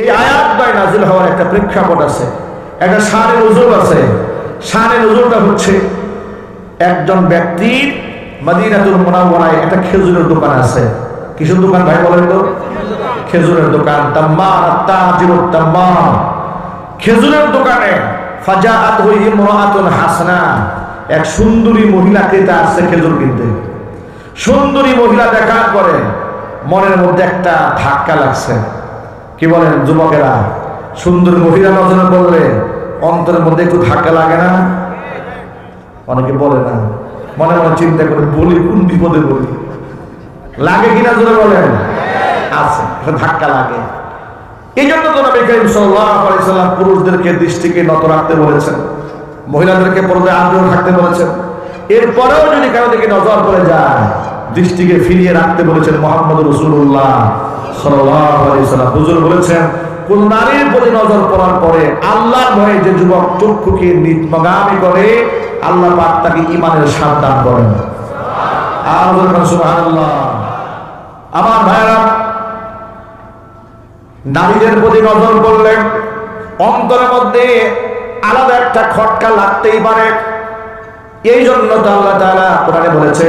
এই আয়াতটাই নাজিল হওয়ার একটা প্রেক্ষাপট আছে, একটা শানে নজরুল আছে। শানে নজরুলটা হচ্ছে একজন ব্যক্তির মদিনাতুল মোনাওয়ারায় একটা খেজুরের দোকান আছে। কিসের দোকান ভাই বলেন তো? খেজুরের দোকান। তাম্মা তাজিরুত তাম্মা খেজুরের দোকানে ফাজাআত হই ইমরাআতুন হাসনা। এক সুন্দরী মহিলা ক্রেতা আসছে খেজুর কিনতে। সুন্দরী মহিলা দেখার পরে মনের মধ্যে একটা ধাক্কা লাগছে। কি বলেন যুবকেরা? সুন্দর মহিলা নজরে পড়লে অন্তরের মধ্যে একটু ধাক্কা লাগে না? অনেকে বলে না। মনে মনে চিন্তা করে, বলি, কোন বিপদে বলি? লাগে কিনা জোরে বলেন? আছে ধাক্কা লাগে। এই জন্য তো নবী করিম পুরুষদেরকে দৃষ্টিকে নত রাখতে বলেছেন। মহিলাদেরকে পর্দায় আগ্রহ থাকতে বলেছেন। এরপরেও যদি কারও দিকে নজর পড়ে যায়, দৃষ্টিকে ফিরিয়ে রাখতে বলেছেন মোহাম্মদ রসুল্লাহ সাল্লাম হুজুর বলেছেন, কোন নারীর প্রতি নজর পড়ার পরে আল্লাহর ভয়ে যে যুবক চক্ষুকে নিতমগামী করে, আল্লাহ পাক তাকে ইমানের সাবধান করেন। আমার ভাইরা নারীদের প্রতি নজর করলে অন্তরের মধ্যে আলাদা একটা খটকা লাগতেই পারে। এই জন্য তো আল্লাহ তাআলা কোরআনে বলেছে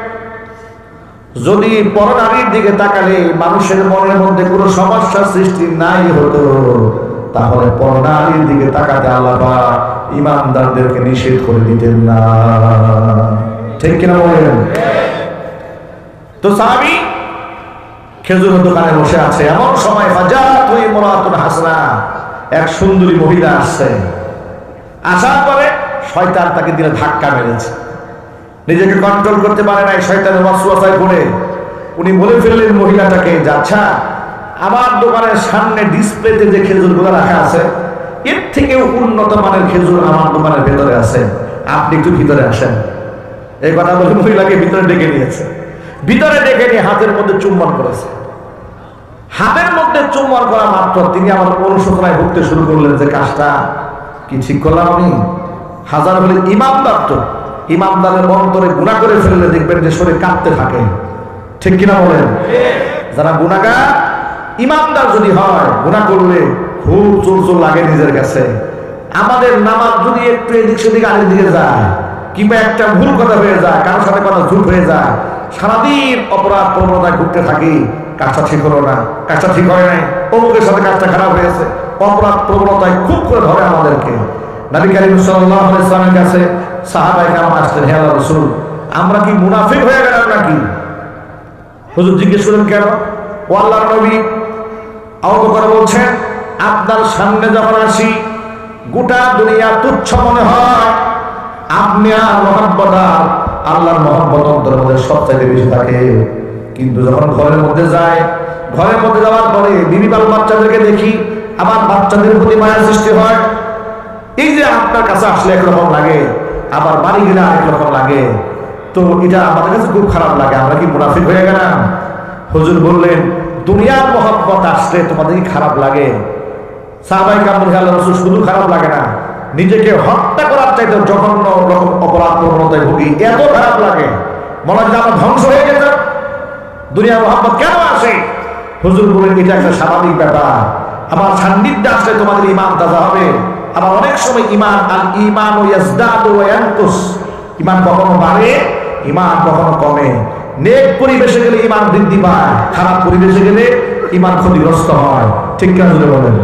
যদি পরনারীর দিকে তাকালে মানুষের মনের মধ্যে কোনো সমস্যার সৃষ্টি নাই হতো, তাহলে পরনারীর দিকে তাকাতে আল্লাহ ইমানদারদেরকে নিষেধ করে দিতেন না। ঠিক কিনা বলেন? তো সাহাবি খেজুর দোকানে বসে আছে। এমন সময় ফাজাত হই মোরাতুন হাসনা, এক সুন্দরী মহিলা আসছে। আসার পরে শয়তান তাকে দিলে ধাক্কা মেরেছে। নিজেকে কন্ট্রোল করতে পারে নাই, শয়তানের ওয়াসওয়াসায় পড়ে উনি বলে ফেললেন মহিলাটাকে যাচ্ছা আমার দোকানের সামনে ডিসপ্লেতে যে খেজুরগুলো রাখা আছে, এর থেকেও উন্নত মানের খেজুর আমার দোকানের ভেতরে আছে। আপনি একটু ভিতরে আসেন। এই কথা বলে মহিলাকে ভিতরে ডেকে নিয়েছে। ভিতরে ডেকে নিয়ে হাতের মধ্যে চুম্বন করেছে। হাতের মধ্যে চুম্বন করা মাত্র তিনি আমার অনুশোচনায় ভুগতে শুরু করলেন যে, কাজটা কি ঠিক করলাম আমি? হাজার হলে ইমামদার তো। ইমামদারের অন্তরে গুণা করে ফেললে দেখবেন যে শরীর কাঁপতে থাকে। ঠিক কিনা বলেন? যারা গুণাগার ইমামদার যদি হয় গুণা করলে খুব জোর জোর লাগে নিজের কাছে। আমাদের নামাজ যদি একটু এদিক সেদিক আরেক দিকে যায়, কিংবা একটা ভুল কথা হয়ে যায়, কারোর সাথে কথা ঝুট হয়ে যায়, সারাদিন অপরাধ প্রবণতায় ঘুরতে থাকি, কাজটা ঠিক হলো না, কাজটা ঠিক হয় নাই, অমুকের সাথে কাজটা খারাপ হয়েছে, অপরাধ প্রবণতায় খুব করে ধরে আমাদেরকে। নবী করিম সাল্লাল্লাহু আলাইহি কাছে সাহাবায়ে কেরাম আসলেন, হে আল্লাহর রাসূল, আমরা কি মুনাফিক হয়ে গেলাম নাকি? হুজুর জিজ্ঞেস করলেন, কেন? ও আল্লাহর নবী করে বলছেন, আপনার সামনে যখন আসি, গোটা দুনিয়া তুচ্ছ মনে হয়, আপনি আর মহাব্বত আর আল্লাহর মহাব্বত অন্তরের মধ্যে সবচাইতে বেশি থাকে। কিন্তু যখন ঘরের মধ্যে যায়, ঘরের মধ্যে যাওয়ার পরে বিবি বাচ্চাদেরকে দেখি আমার বাচ্চাদের প্রতি মায়া সৃষ্টি হয়, এই যে আপনার কাছে আসলে একরকম লাগে। আবার বাড়ি গেলে আরেক লাগে। তো এটা আমাদের কাছে খুব খারাপ লাগে। আমরা কি মুনাফিক হয়ে গেলাম? হুজুর বললেন, দুনিয়ার মহব্বত আসলে তোমাদের খারাপ লাগে। সাহাবাই কামুল শুধু খারাপ লাগে না। নিজেকে হত্যা করার চাইতে জঘন্য রকম অপরাধ প্রবণতায় ভুগি, এত খারাপ লাগে। মনে হয় আমরা ধ্বংস হয়ে গেছে দুনিয়ার মহব্বত কেন আসে হুজুর বলেন এটা একটা স্বাভাবিক ব্যাপার। আমার সান্নিধ্যে আসলে তোমাদের ইমান তাজা হবে। আবার অনেক সময় ইমান, আল ইমান ও ইয়াজদাদু ওয়া ইয়ানকুস। ইমান কখনো বাড়ে, ইমান কখনো কমে। নেক পরিবেশে গেলে ইমান বৃদ্ধি পায়, খারাপ পরিবেশে গেলে ইমান ক্ষতিগ্রস্ত হয়। ঠিক হুজুর বলেন?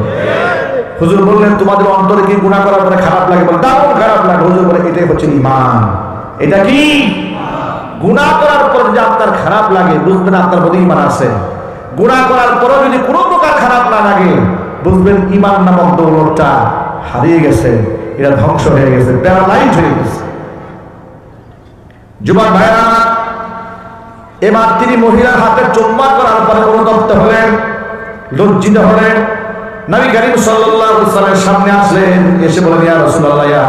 হুজুর বললেন, তোমাদের অন্তরে কি গুণা করার পরে খারাপ লাগে? বলে, দারুণ খারাপ লাগে। হুজুর বলে, এটাই হচ্ছে ইমান। এটা কি? গুণা করার পর যদি আপনার খারাপ লাগে, বুঝবেন আপনার মধ্যে ইমান আছে। গুণা করার পরও যদি কোনো প্রকার খারাপ না লাগে, বুঝবেন ইমান নামক দৌলতটা হারিয়ে গেছে এটা ধ্বংস হয়ে গেছে প্যারালাইজ হয়ে গেছে। যুবক ভাইরা এবার তিনি মহিলার হাতে চুম্বন করার পরে অনুতপ্ত হলেন, লজ্জিত হলেন। নবী করিম ওয়াসাল্লামের সামনে আসলেন, এসে বলেন ইয়া রাসূলুল্লাহ, ইয়া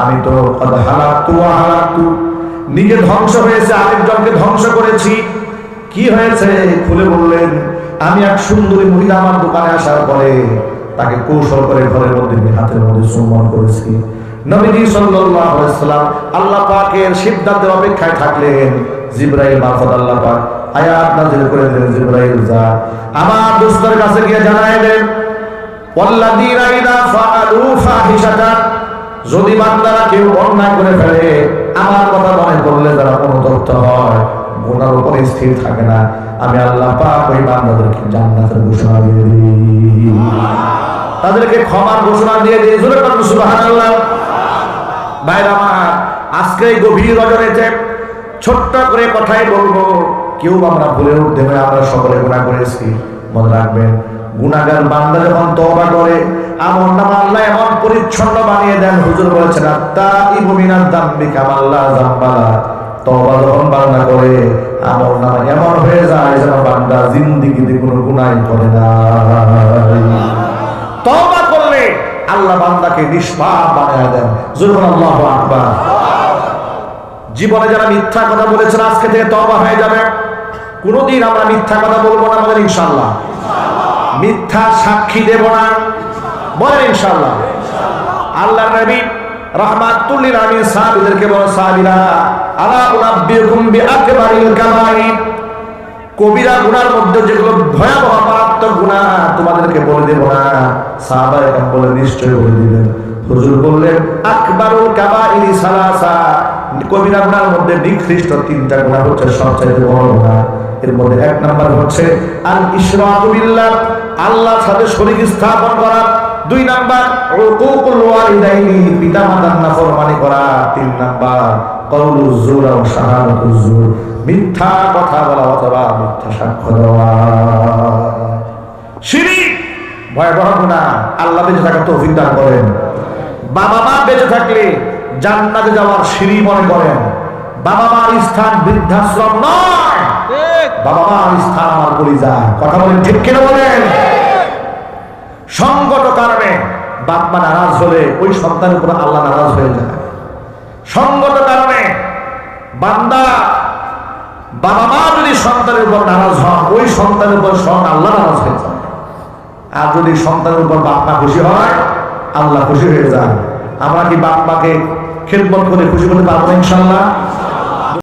আমি তো হালাকতু ওয়া নিজে ধ্বংস হয়েছে, আরেকজনকে ধ্বংস করেছি। কি হয়েছে? খুলে বললেন, আমি এক সুন্দরী মহিলা আমার দোকানে আসার পরে তাকে কৌশল করে ঘরের মধ্যে হাতের মধ্যে চুম্বন করেছি। নবীজি সাল্লাম আল্লাহ পাকের সিদ্ধান্তের অপেক্ষায় থাকলেন মারফত আল্লাহ পাক করে দিলেন যা। আমার দোস্তের কাছে গিয়ে জানাই দেন, ওয়াল্লাযীনা ফাআলু ফাহিশাতান যদি বান্দারা কেউ অন্যায় করে ফেলে, আমার কথা মনে করলে যারা অনুতপ্ত হয়। গুনার উপরে স্থির থাকে না। আমি আল্লাহ পাক ওই বান্দাদেরকে জান্নাতের ঘোষণা দিয়ে দিই। তাদেরকে ক্ষমার ঘোষণা দিয়ে দিই। জোরে বলুন, সুবহানাল্লাহ। ভাইরা আমার, আজকে গভীর রজনীতে ছোট্ট করে কথাই বলব। কেউ আমরা ভুলে উঠতে হবে আমরা সকলে গুণা করেছি মনে রাখবেন গুণাগার বান্দা যখন তওবা করে, আমল নামা আল্লাহ এমন পরিচ্ছন্ন বানিয়ে দেন। হুজুর বলেছেন আত্তা ইবমিনাদ দাম্বি কামাল্লা জাম্বালা তওবা যখন বান্দা করে, আমল নামা এমন হয়ে যায় যেন বান্দা জিন্দিগিতে কোনো গুনাহ করে না। তওবা করলে আল্লাহ বান্দাকে নিষ্পাপ বানিয়ে দেন। জুরুন আল্লাহু আকবার। জীবনে যারা মিথ্যা কথা বলেছেন, আজকে থেকে তওবা হয়ে যাবে। কোনোদিন আমরা মিথ্যা কথা বলব না আমাদের ইনশাল্লাহ মিথ্যা সাক্ষী দেব না বলেন ইনশাল্লাহ আল্লাহ নবী রাহমাতুল্লিল আলামিন সাহাবীদেরকে বলো সাহাবীরা নিকৃষ্ট তিনটা গুনাহ হচ্ছে সবচেয়ে বড় গুনাহ এর মধ্যে এক নাম্বার হচ্ছে, আল ইশরাকু বিল্লাহ। আল্লাহর সাথে শরীক স্থাপন করা। দুই নাম্বার, উকুকুল ওয়ালিদাইনি। পিতামাতার নাফরমানি করা। তিন নাম্বার শাহাদাতুজ মিথ্যা কথা বলা সাক্ষ্য দেওয়া। করেন। বাবা মা বেঁচে থাকলে যাওয়ার করেন। বাবা স্থান বৃদ্ধাশ্রম বাবা আমার কলিজা। কথা বলেন ঠিক বলেন? কারণে বাপ মা নারাজ হলে ওই সন্তানের উপর আল্লাহ নারাজ হয়ে যায়। সঙ্গত কারণে বান্দা বাবা মা যদি সন্তানের উপর নারাজ হন, ওই সন্তানের উপর স্বয়ং আল্লাহ নারাজ হয়ে যায়। আর যদি সন্তানের উপর বাপমা খুশি হয়, আল্লাহ খুশি হয়ে যান আমরা কি বাপ মাকে খেদমত করে খুশি করতে পারব ইনশাল্লাহ